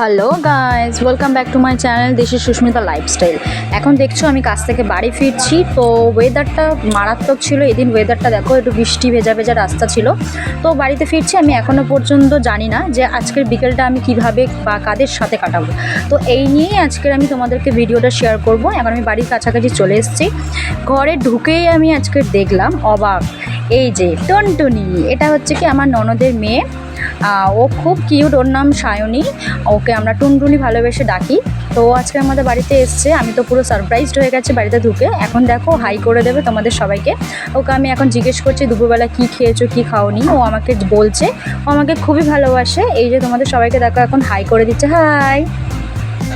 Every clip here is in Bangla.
Hello guys welcome back to my channel দেশের সুস্মিতা লাইফস্টাইল এখন দেখছ, আমি কাজ থেকে বাড়ি ফিরছি। তো ওয়েদারটা মারাত্মক ছিল। এদিন ওয়েদারটা দেখো, একটু বৃষ্টি ভেজা ভেজা রাস্তা ছিল। তো বাড়িতে ফিরছি। আমি এখনও পর্যন্ত জানি না যে আজকের বিকেলটা আমি কীভাবে বা কাদের সাথে কাটাবো। তো এই নিয়েই আজকের আমি তোমাদেরকে ভিডিওটা শেয়ার করব। এখন আমি বাড়ির কাছাকাছি চলে এসেছি। ঘরে ঢুকেই আমি আজকে দেখলাম, অবাক। এই যে টনটনি, এটা হচ্ছে কি আমার ননদের মেয়ে? ও খুব কিউট ওর নাম সায়নী। ওকে আমরা টুনটুনি ভালোবেসে ডাকি। তো আজকে আমাদের বাড়িতে এসছে। আমি তো পুরো সারপ্রাইজড হয়ে গেছে বাড়িতে ঢুকে। এখন দেখো হাই করে দেবে তোমাদের সবাইকে। ওকে আমি এখন জিজ্ঞেস করছি, দুপুরবেলা কি খেয়েছো, কি খাওনি? ও আমাকে বলছে, ও আমাকে খুবই ভালোবাসে। এই যে তোমাদের সবাইকে দেখো, এখন হাই করে দিচ্ছে। হাই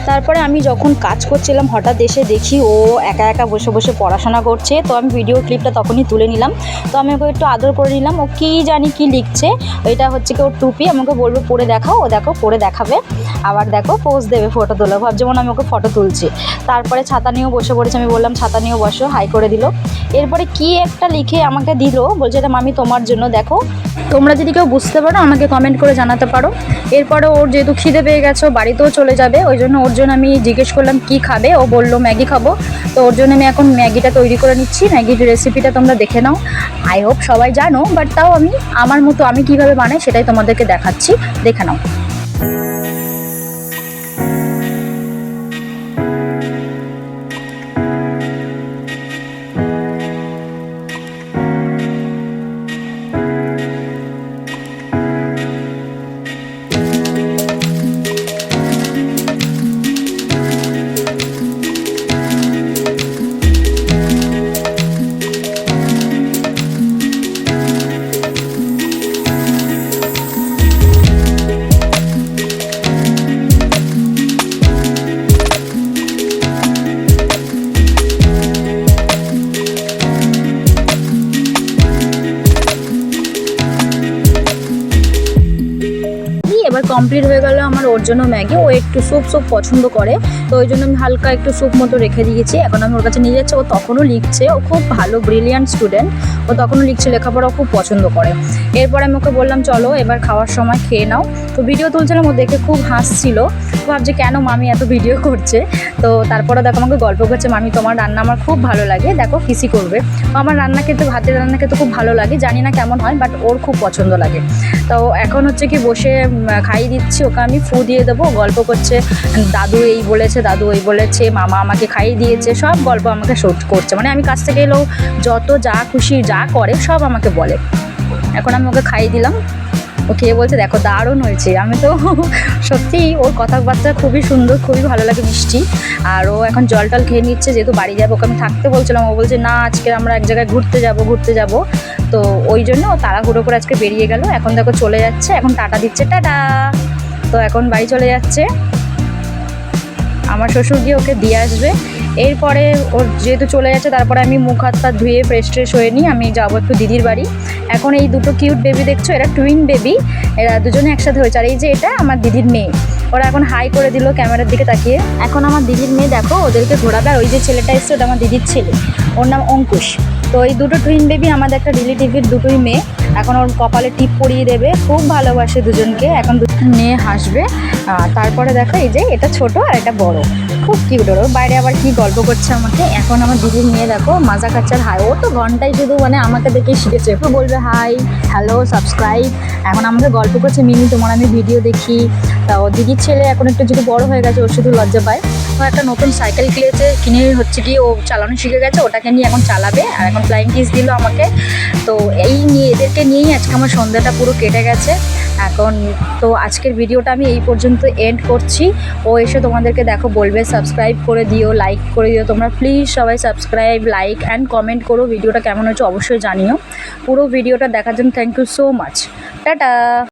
তারপরে আমি যখন কাজ করছিলাম, হঠাৎ এসে দেখি ও একা একা বসে বসে পড়াশোনা করছে। তো আমি ভিডিও ক্লিপটা তখনই তুলে নিলাম। তো আমি ওকে একটু আদর করে নিলাম। ও কী জানি কি লিখছে, এটা হচ্ছে কি ওর টুপি। আমাকে বলবে পরে দেখাও, ও দেখো পরে দেখাবে। আবার দেখো পোজ দেবে ফটো তোলো ভাব যেমন আমি ওকে ফটো তুলছি। তারপরে ছাতা নিয়েও বসে পড়েছে, আমি বললাম, ছাতা নিয়েও বসো হাই করে দিল। এরপরে কি একটা লিখে আমাকে দিল, বলছে, এটা মামি তোমার জন্য, দেখো। তোমরা যদি কেউ বুঝতে পারো, আমাকে কমেন্ট করে জানাতে পারো। এরপরে ওর যেহেতু খিদে পেয়ে গেছো বাড়িতেও চলে যাবে, ওই জন্য ওর জন্য আমি জিজ্ঞেস করলাম, কি খাবে? ও বলল, ম্যাগি খাব। তো ওর জন্য আমি এখন ম্যাগিটা তৈরি করে নিচ্ছি। ম্যাগির রেসিপিটা তোমরা দেখে নাও। আই হোপ সবাই জানো বাট তাও আমি, আমার মতো আমি কীভাবে বানাই সেটাই তোমাদেরকে দেখাচ্ছি। দেখে নাও। কমপ্লিট হয়ে গেল আমার ওর জন্য ম্যাগি। ও একটু স্যুপ স্যুপ পছন্দ করে তো ওই জন্য আমি হালকা একটু স্যুপ মতো রেখে দিয়েছি। এখন আমি ওর কাছে নিয়ে যাচ্ছি। ও তখনও লিখছে। ও খুব ভালো ব্রিলিয়ান্ট স্টুডেন্ট ও তখনও লিখছে লেখাপড়া খুব পছন্দ করে। এরপর আমি ওকে বললাম চলো এবার খাওয়ার সময় খেয়ে নাও। তো ভিডিও তুলছিলাম ও দেখে খুব হাসছিল। ভাবছে কেন মামি এত ভিডিও করছে? তো তারপরে দেখো আমাকে গল্প করছে মামি তোমার রান্না আমার খুব ভালো লাগে। দেখো কিসি করবে? আমার রান্না খেতে ভাতের রান্না খেতে খুব ভালো লাগে। জানি না কেমন হয় বাট ওর খুব পছন্দ লাগে। তো এখন হচ্ছে কি বসে উম, খাইয়ে দিচ্ছি, ওকে আমি ফু দিয়ে দেবো, গল্প করছে, দাদু এই বলেছে, দাদু ওই বলেছে, মামা আমাকে খাইয়ে দিয়েছে, সব গল্প আমাকে শোধ করছে। মানে আমি কাছ থেকে এলেও যত যা খুশি যা করে, সব আমাকে বলে। এখন আমি ওকে খাইয়ে দিলাম। ও খেয়ে বলছে, দেখো, দারুণ হয়েছে। আমি তো সত্যি ওর কথাবার্তা খুবই সুন্দর, খুবই ভালো লাগে মিষ্টি। আর ও এখন জল টল খেয়ে নিচ্ছে, যেহেতু বাড়ি যাব, ওকে আমি থাকতে বলছিলাম। ও বলছে, না, আজকে আমরা এক জায়গায় ঘুরতে যাব ঘুরতে যাব। তো ওই জন্য ও তাড়াহুড়ো করে আজকে বেরিয়ে গেল। এখন দেখো, চলে যাচ্ছে। এখন টাটা দিচ্ছে, টাটা। তো এখন বাড়ি চলে যাচ্ছে। আমার শ্বশুর গিয়ে ওকে দিয়ে আসবে। এরপরে ওর যেহেতু চলে যাচ্ছে তারপরে আমি মুখ হাত পা ধুয়ে ফ্রেশ ট্রেশ হয়ে নিই আমি যাব একটু দিদির বাড়ি। এখন এই দুটো কিউট বেবি দেখছ, এরা টুইন বেবি এরা দুজনে একসাথে হয়েছে। আর এই যে এটা আমার দিদির মেয়ে, ওরা এখন হাই করে দিল ক্যামেরার দিকে তাকিয়ে। এখন আমার দিদির মেয়ে দেখো, ওদেরকে ঘোরাবে। আর ওই যে ছেলেটা এসছে, ওটা আমার দিদির ছেলে। ওর নাম অঙ্কুশ। তো এই দুটো টুইন বেবি আমাদের একটা রিলেটিভের দুটোই মেয়ে। এখন ওর কপালে টিপ পরিয়ে দেবে, খুব ভালোবাসে দুজনকে। এখন দুটো মেয়ে হাসবে। তারপরে দেখো এই যে এটা ছোট আর এটা বড়। খুব কিউট ওর। বাইরে আবার কি গল্প করছে আমাকে? এখন আমার দিদির মেয়ে দেখো, মাজা কাচ্চার হাই। ও তো ঘন্টায় শুধু মানে আমাকে দেখেই শিখেছে। একটু বলবে হাই হ্যালো সাবস্ক্রাইব এখন আমাকে গল্প করছে, মিমি, তোমার আমি ভিডিও দেখি। তা ও দিদির ছেলে এখন একটু যদি বড় হয়ে গেছে ওর শুধু লজ্জা পায়। একটা নতুন সাইকেল কিনেছে, কিনে হচ্ছে কি ও চালানো শিখে গেছে, ওটাকে নিয়ে এখন চালাবে, আর এখন ফ্লাইং কিস দিল আমাকে। তো এই নিয়ে এদেরকে নিয়েই আজকে আমার সন্ধ্যাটা পুরো কেটে গেছে। এখন তো আজকের ভিডিওটা আমি এই পর্যন্ত এন্ড করছি। ও এসে তোমাদেরকে দেখো বলবে সাবস্ক্রাইব করে দিও লাইক করে দিও তোমরা। প্লিজ সবাই সাবস্ক্রাইব লাইক অ্যান্ড কমেন্ট করো। ভিডিওটা কেমন হয়েছে অবশ্যই জানিও। পুরো ভিডিওটা দেখার জন্য thank you so much ta-ta!